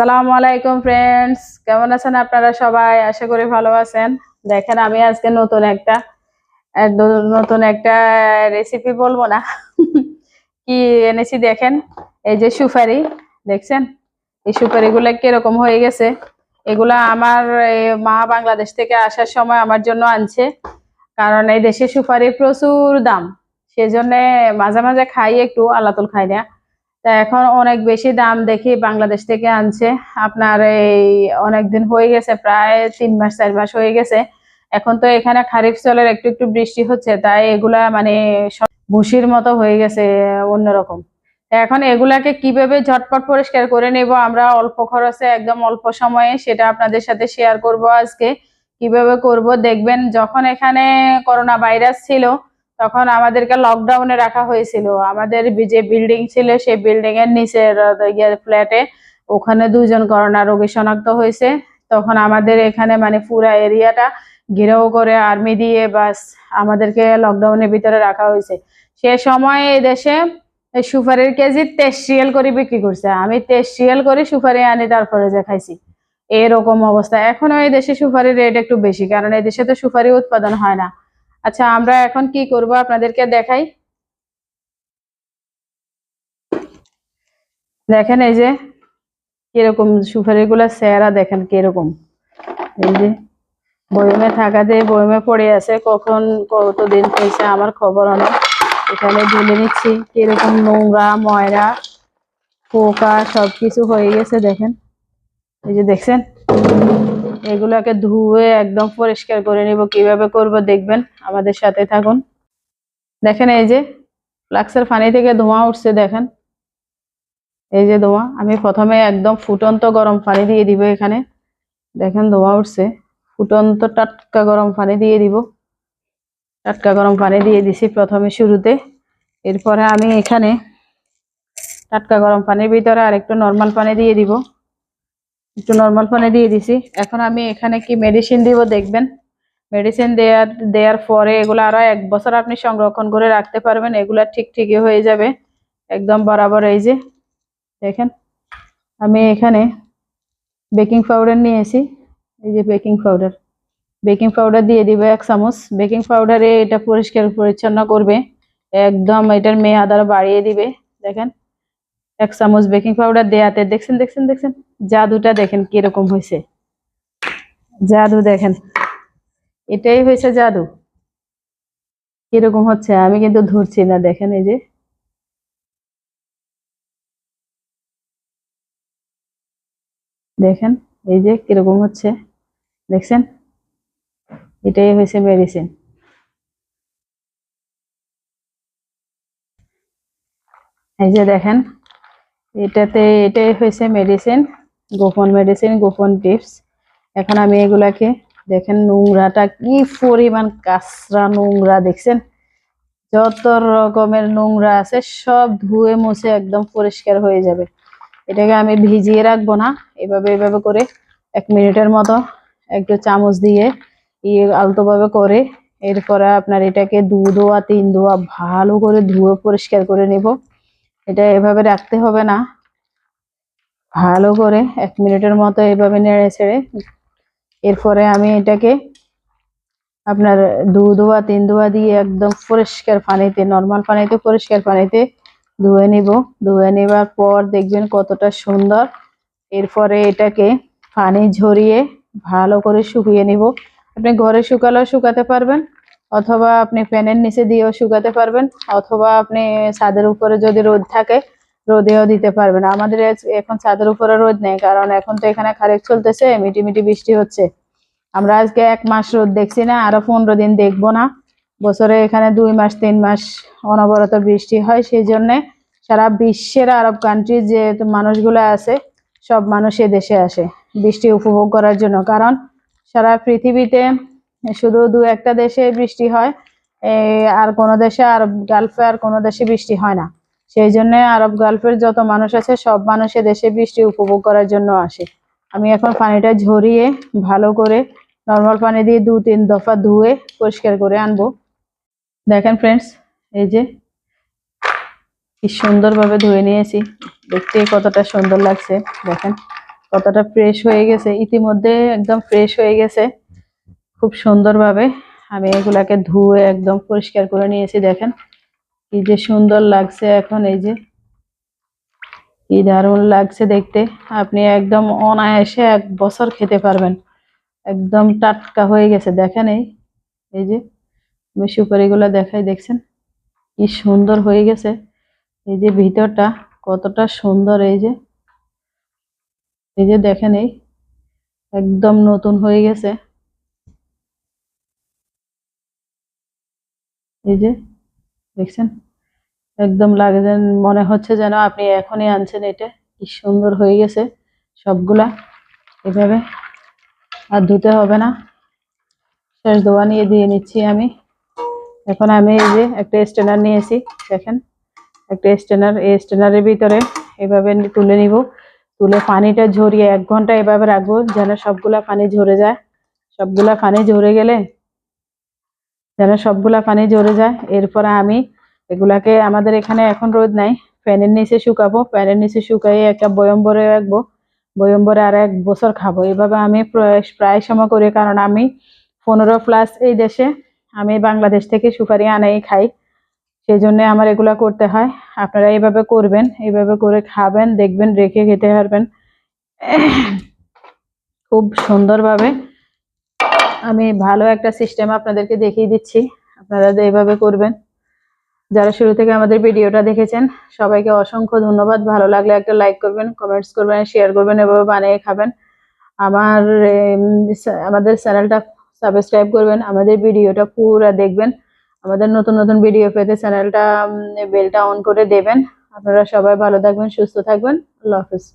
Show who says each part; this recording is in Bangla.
Speaker 1: সালামু আলাইকুম ফ্রেন্ডস কেমন আছেন আপনারা সবাই? আশা করি ভালো আছেন। দেখেন, আমি আজকে নতুন একটা নতুন একটা রেসিপি বলব না। কি এনেছি দেখেন? এই যে সুপারি, দেখছেন? এই সুপারি গুলা কীরকম হয়ে গেছে? এগুলা আমার মা বাংলাদেশ থেকে আসার সময় আমার জন্য আনছে। কারণ এই দেশে সুপারি প্রচুর দাম। সেজন্য মাঝে মাঝে খাই একটু আলাতুল খাই না তা এখন অনেক বেশি দাম দেখি বাংলাদেশ থেকে আনছে। আপনার এই অনেক দিন হয়ে গেছে, প্রায় তিন মাস, চার মাস হয়ে গেছে। এখন তো এখানে খারিফ চলের একটু একটু বৃষ্টি হচ্ছে, তাই এগুলা মানে ভুসির মতো হয়ে গেছে অন্যরকম। এখন এগুলাকে কীভাবে ঝটপট পরিষ্কার করে নেব আমরা অল্প খরচে, একদম অল্প সময়ে, সেটা আপনাদের সাথে শেয়ার করব আজকে। কীভাবে করব? দেখবেন যখন এখানে করোনা ভাইরাস ছিল তখন আমাদেরকে লকডাউনে রাখা হয়েছিল। আমাদের যে বিল্ডিং ছিল, সেই বিল্ডিং এর নিচের ফ্ল্যাটে ওখানে দুজন করোনা রোগী শনাক্ত হয়েছে। তখন আমাদের এখানে মানে পুরা এরিয়াটা ঘেরাও করে আর্মি দিয়ে বাস আমাদেরকে লকডাউনের ভিতরে রাখা হয়েছে। সে সময় এই দেশে সুপারির কেজি তেইশ করে বিক্রি করছে। আমি তেইশ করে সুপারি আনি, তারপরে যে খাইছি। এরকম অবস্থা। এখনও এই দেশে সুপারির রেট একটু বেশি, কারণ এই দেশে তো সুপারি উৎপাদন হয় না। আচ্ছা আমরা এখন কি করব আপনাদেরকে দেখাই? দেখেন এই যে কীরকম সুপারি গুলা চেহারা দেখেন কীরকম। এই যে বয়মে থাকাতে বয়মে পড়ে আছে, কখন কতদিন হয়েছে আমার খবর অনেক এখানে ঢেলে নিচ্ছি, কীরকম নোংরা, ময়রা, পোকা, সবকিছু হয়ে গেছে, দেখেন। এই যে দেখছেন? এগুলাকে ধুয়ে একদম পরিষ্কার করে নিব। কীভাবে করব দেখবেন। আমাদের সাথে থাকুন। দেখেন এই যে, ফ্লাক্সের পানি থেকে ধোঁয়া উঠছে, দেখেন। এই যে ধোঁয়া, আমি প্রথমে একদম ফুটন্ত গরম পানি দিয়ে দিব এখানে। দেখেন ধোঁয়া উঠছে। ফুটন্ত টাটকা গরম পানি দিয়ে দিব। টাটকা গরম পানি দিয়ে দিছি প্রথমে শুরুতে। এরপরে আমি এখানে টাটকা গরম পানির ভিতরে আর একটু নর্মাল পানি দিয়ে দিব। একটু নর্মাল পানি দিয়ে দিছি। এখন আমি এখানে কি মেডিসিন দিব দেখবেন। মেডিসিন দেওয়ার দেওয়ার পরে এগুলো আরও এক বছর আপনি সংরক্ষণ করে রাখতে পারবেন। এগুলা ঠিক ঠিকই হয়ে যাবে। একদম বরাবর এই যে, দেখেন। আমি এখানে বেকিং পাউডার নিয়েছি। এই যে বেকিং পাউডার বেকিং পাউডার দিয়ে দিব এক চামচ। বেকিং পাউডারে এটা পরিষ্কার পরিচ্ছন্ন করবে। একদম এটার মেয়াদ আরও বাড়িয়ে দিবে। দেখেন, এক চামচ বেকিং পাউডার দেয়াতে। দেখছেন দেখছেন দেখছেন? জাদুটা দেখেন কীরকম হয়েছে। জাদু দেখেন, এটাই হয়েছে জাদু। কীরকম হচ্ছে, আমি কিন্তু ধরছি না, দেখেন এই যে। দেখেন, এই যে কীরকম হচ্ছে, দেখছেন? এটাই হয়েছে মেডিসিন এই যে দেখেন, এটাতে, এটাই হয়েছে মেডিসিন গোপন মেডিসিন গোপন টিপস এখন আমি এগুলাকে দেখেন নোংরাটা কি পরিমাণ কাঁচরা নোংরা, দেখছেন? যত রকমের নোংরা আছে সব ধুয়ে মুছে একদম পরিষ্কার হয়ে যাবে। এটাকে আমি ভিজিয়ে রাখব না, এভাবে এভাবে করে এক মিনিটের মতো একটু চামচ দিয়ে ইয়ে আলতোভাবে করে এরপরে আপনার এটাকে দু ধোয়া তিন ধোয়া ভালো করে ধুয়ে পরিষ্কার করে নেব। এটা এভাবে রাখতে হবে না ভালো করে এক মিনিটের মতো এভাবে নেড়ে ছেড়ে এরপরে আমি এটাকে আপনার দু ধোয়া তিন ধোয়া দিয়ে একদম পরিষ্কার পানিতে নর্মাল পানিতে, পরিষ্কার পানিতে ধুয়ে নিব। ধুয়ে নেবার পর দেখবেন কতটা সুন্দর। এরপরে এটাকে পানি ঝরিয়ে ভালো করে শুকিয়ে নিব। আপনি ঘরে শুকালেও শুকাতে পারবেন, অথবা আপনি ফ্যানের নিচে দিয়েও শুকাতে পারবেন, অথবা আপনি ছাদের উপরে যদি রোদ থাকে রোদেও দিতে পারবে না। আমাদের এখন ছাদের উপরে রোদ নেই, কারণ এখন তো এখানে খারেক চলতেছে, মিটি মিটি বৃষ্টি হচ্ছে। আমরা আজকে এক মাস রোদ দেখছি না, আরও পনেরো দিন দেখব না। বছরে এখানে দুই মাস, তিন মাস অনবরত বৃষ্টি হয় সেই জন্যে সারা বিশ্বের আরব কান্ট্রি যে মানুষগুলো আছে, সব মানুষ দেশে আসে বৃষ্টি উপভোগ করার জন্য। কারণ সারা পৃথিবীতে শুধু দু একটা দেশে বৃষ্টি হয় আর কোনো দেশে আর গালফে আর কোনো দেশে বৃষ্টি হয় না। সেই জন্য আরব গালফের যত মানুষ আছে, সব মানুষ দেশে বৃষ্টি উপভোগ করার জন্য আসে। আমি এখন পানিটা ঝরিয়ে ভালো করে নর্মাল পানি দিয়ে দু তিন দফা ধুয়ে পরিষ্কার করে আনব। দেখেন ফ্রেন্ডস এই যে কি সুন্দরভাবে ধুয়ে নিয়েছি। দেখতে কতটা সুন্দর লাগছে। দেখেন কতটা ফ্রেশ হয়ে গেছে। ইতিমধ্যে একদম ফ্রেশ হয়ে গেছে। খুব সুন্দরভাবে আমি এগুলাকে ধুয়ে একদম পরিষ্কার করে নিয়েছি। দেখেন কি যে সুন্দর লাগছে এখন, এই যে। কি দারুণ লাগছে দেখতে। আপনি একদম অনায়াসে এক বছর খেতে পারবেন। একদম টাটকা হয়ে গেছে। দেখেন এই এই যে, আমি সুপারিগুলো দেখাই, দেখছেন? কি সুন্দর হয়ে গেছে। এই যে ভিতরটা, কতটা সুন্দর, এই যে। এই যে দেখেন এই, একদম নতুন হয়ে গেছে। এই যে দেখছেন? একদম লাগে যেন, মনে হচ্ছে যেন আপনি এখনই আনছেন এটা। কি সুন্দর হয়ে গেছে সবগুলা। এভাবে আর ধুতে হবে না। শেষ ধোয়া নিয়ে দিয়ে নিচ্ছি আমি। এখন আমি এই যে একটা স্টেনার নিয়েছি, দেখেন। একটা স্টেনার এই স্টেনারের ভিতরে এভাবে তুলে নিব। তুলে পানিটা ঝরিয়ে এক ঘণ্টা এভাবে রাখব যেন সবগুলা পানি ঝরে যায়। সবগুলা পানি ঝরে গেলে যেন সবগুলা পানি ঝরে যায়। এরপরে আমি এগুলাকে, আমাদের এখানে এখন রোদ নাই, ফ্যানের নিচে শুকাবো। ফ্যানের নিচে শুকাইয়ে একটা বয়ম ভরে রাখব। বয়ম ভরে আর এক বছর খাব। এভাবে আমি প্রায় প্রায় সময় করি, কারণ আমি পনেরো প্লাস এই দেশে, আমি বাংলাদেশ থেকে সুপারি আনাই, খাই। সেই জন্য আমার এগুলা করতে হয়। আপনারা এইভাবে করবেন এইভাবে করে খাবেন, দেখবেন, রেখে খেতে পারবেন। খুব সুন্দরভাবে আমি ভালো একটা সিস্টেম আপনাদেরকে দেখিয়ে দিচ্ছি। আপনারা এইভাবে করবেন। যারা শুরু থেকে আমাদের ভিডিওটা দেখেছেন, সবাইকে অসংখ্য ধন্যবাদ। ভালো লাগলে একটা লাইক করবেন কমেন্টস করবেন শেয়ার করবেন, এভাবে বানিয়ে খাবেন। আমার আমাদের চ্যানেলটা সাবস্ক্রাইব করবেন, আমাদের ভিডিওটা পুরো দেখবেন। আমাদের নতুন নতুন ভিডিও পেতে চ্যানেলটা বেলটা অন করে দেবেন। আপনারা সবাই ভালো থাকবেন, সুস্থ থাকবেন। আল্লাহ হাফিজ।